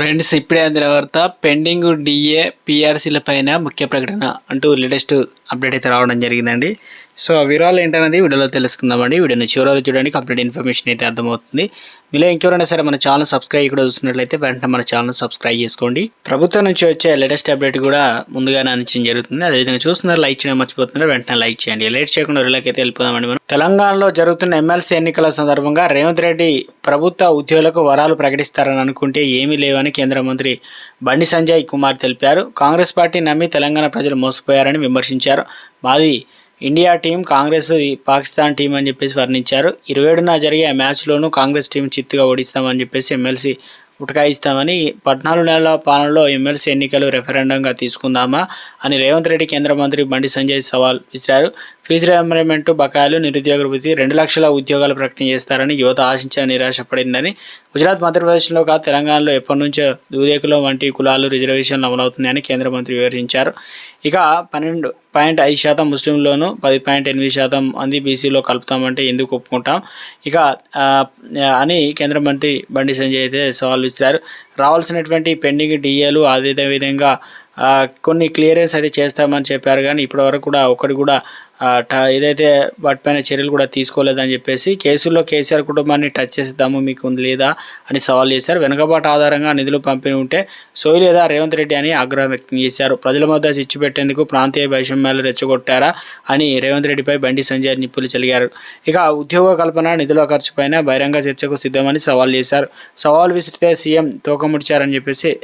Friends ఇప్పుడే అందిన వార్త పెండింగ్ డిఏ పిఆర్సీల పైన ముఖ్య ప్రకటన అంటూ లేటెస్ట్ అప్డేట్ అయితే రావడం జరిగిందండి. సో ఆ వివరాలు ఏంటనేది వీడియోలో తెలుసుకుందామండి. వీడియోని చివరిలో చూడండి. కంప్లీట్ ఇన్ఫర్మేషన్ అయితే అర్థమవుతుంది. మీలో ఇంకెవరైనా సరే మన ఛానల్ సబ్స్క్రైబ్ కూడా చూస్తున్నట్లయితే వెంటనే మన ఛానల్ సబ్స్క్రైబ్ చేసుకోండి. ప్రభుత్వం నుంచి వచ్చే లేటెస్ట్ అప్డేట్ కూడా ముందుగానే అందించడం జరుగుతుంది. అదేవిధంగా చూస్తున్నారు లైక్ చేయడం మర్చిపోతున్నారు. వెంటనే లైక్ చేయండి. లేట్ చేయకుండా రిలాక్ అయితే వెళ్ళిపోదామండి మనం. తెలంగాణలో జరుగుతున్న ఎమ్మెల్సీ ఎన్నికల సందర్భంగా రేవంత్ రెడ్డి ప్రభుత్వ ఉద్యోగులకు వరాలు ప్రకటిస్తారని అనుకుంటే ఏమీ లేవని కేంద్ర మంత్రి బండి సంజయ్ కుమార్ తెలిపారు. కాంగ్రెస్ పార్టీ నమ్మి తెలంగాణ ప్రజలు మోసపోయారని విమర్శించారు. మాది India team Congress Pakistan team అని చెప్పేసి వర్ణించారు. ఇరవై ఏడున జరిగే ఆ మ్యాచ్లోనూ కాంగ్రెస్ టీం చిత్తుగా ఓడిస్తామని చెప్పేసి ఎమ్మెల్సీ ఉటకాయిస్తామని పద్నాలుగు నెలల పాలనలో ఎమ్మెల్సీ ఎన్నికలు రెఫరెండంగా తీసుకుందామా అని రేవంత్ రెడ్డి కేంద్ర మంత్రి బండి సంజయ్ సవాల్ విసిరారు. ఫీజు రియంబర్మెంట్ బకాయిలు నిరుద్యోగ వృత్తి రెండు లక్షల ఉద్యోగాలు ప్రకటన చేస్తారని యువత ఆశించిన నిరాశపడిందని గుజరాత్ మధ్యప్రదేశ్లో కాదు తెలంగాణలో ఎప్పటి నుంచో దూదేకులం వంటి కులాలు రిజర్వేషన్లు అమలవుతున్నాయని కేంద్ర మంత్రి వివరించారు. ఇక పన్నెండు పాయింట్ ఐదు శాతం ముస్లింలోను పది పాయింట్ ఎనిమిది శాతం మంది బీసీలో కలుపుతామంటే ఎందుకు ఒప్పుకుంటాం? ఇక అని కేంద్ర మంత్రి బండి సంజయ్ అయితే సవాల్ విసిరారు. రావాల్సినటువంటి పెండింగ్ డిఏలు అదే విధంగా కొన్ని క్లియరెన్స్ అయితే చేస్తామని చెప్పారు కానీ ఇప్పటివరకు కూడా ఒకటి కూడా ట- ఏదైతే వాటిపైన చర్యలు కూడా తీసుకోలేదని చెప్పేసి కేసుల్లో కేసీఆర్ కుటుంబాన్ని టచ్ చేసేద్దాము మీకు ఉంది లేదా అని సవాల్ చేశారు. వెనుకబాటు ఆధారంగా నిధులు పంపిణీ ఉంటే సోయి లేదా రేవంత్ రెడ్డి అని ఆగ్రహం వ్యక్తం చేశారు. ప్రజల మధ్య చిచ్చు పెట్టేందుకు ప్రాంతీయ వైషమ్యాలు రెచ్చగొట్టారా అని రేవంత్ రెడ్డిపై బండి సంజయ్ నిప్పులు చెలిగారు. ఇక ఉద్యోగ కల్పన నిధుల ఖర్చుపైన బహిరంగ చర్చకు సిద్ధమని సవాల్ చేశారు. సవాల్ విసిరితే సీఎం తోకముడిచారని చెప్పేసి